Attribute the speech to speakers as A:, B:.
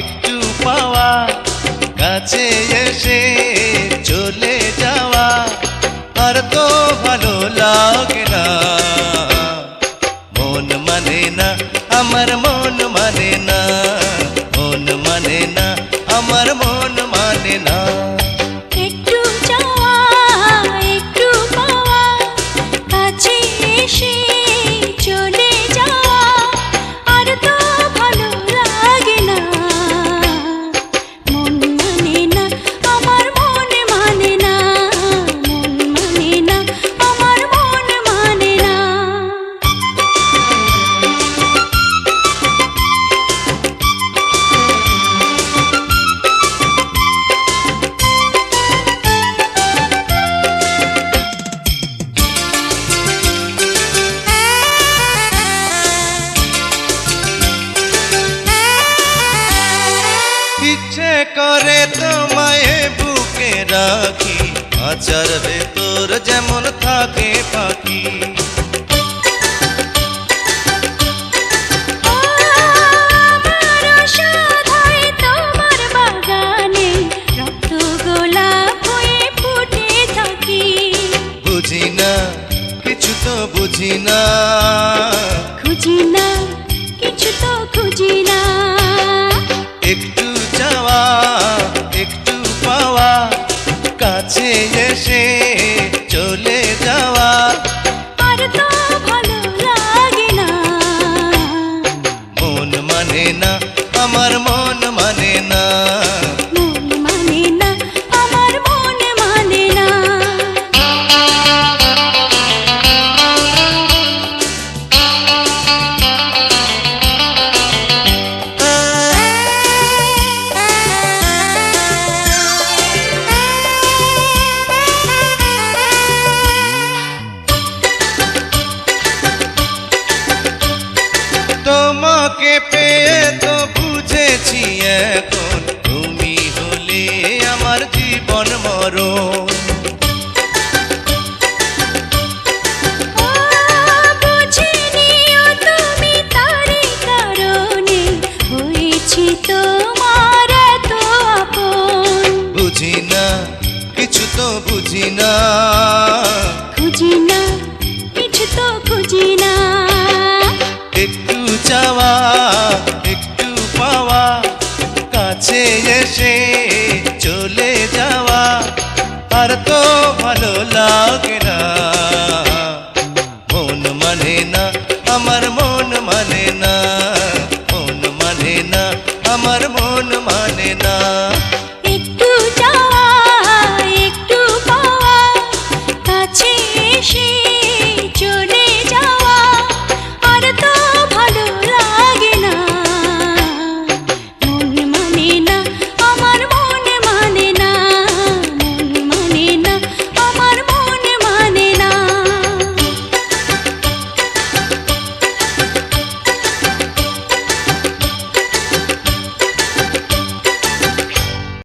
A: একটু পাওয়া, কাছে এসে চলে যাওয়া, আর তো ভালো লাগে না। মন মানে না, আমার মন মানে না। মন মানে না, আমার মন মানে না।
B: ইচ্ছে করে তোমায় বুকে রাখি আচার ভেতর যেমন থাকে পাখি। কিছু তো বুঝি না।
A: খুঁজি না কিছু তো খুঁজি না।
B: একটু যাওয়া একটু পাওয়া কাছে এসে তোমাকে পেয়ে তো বুঝেছি এখন। তুমি হলে আমার জীবন মরণ। চাওয়া, একটু পাওয়া, কাছে এসে চলে যাওয়া, আর তো ভালো লাগে না। মন মানে না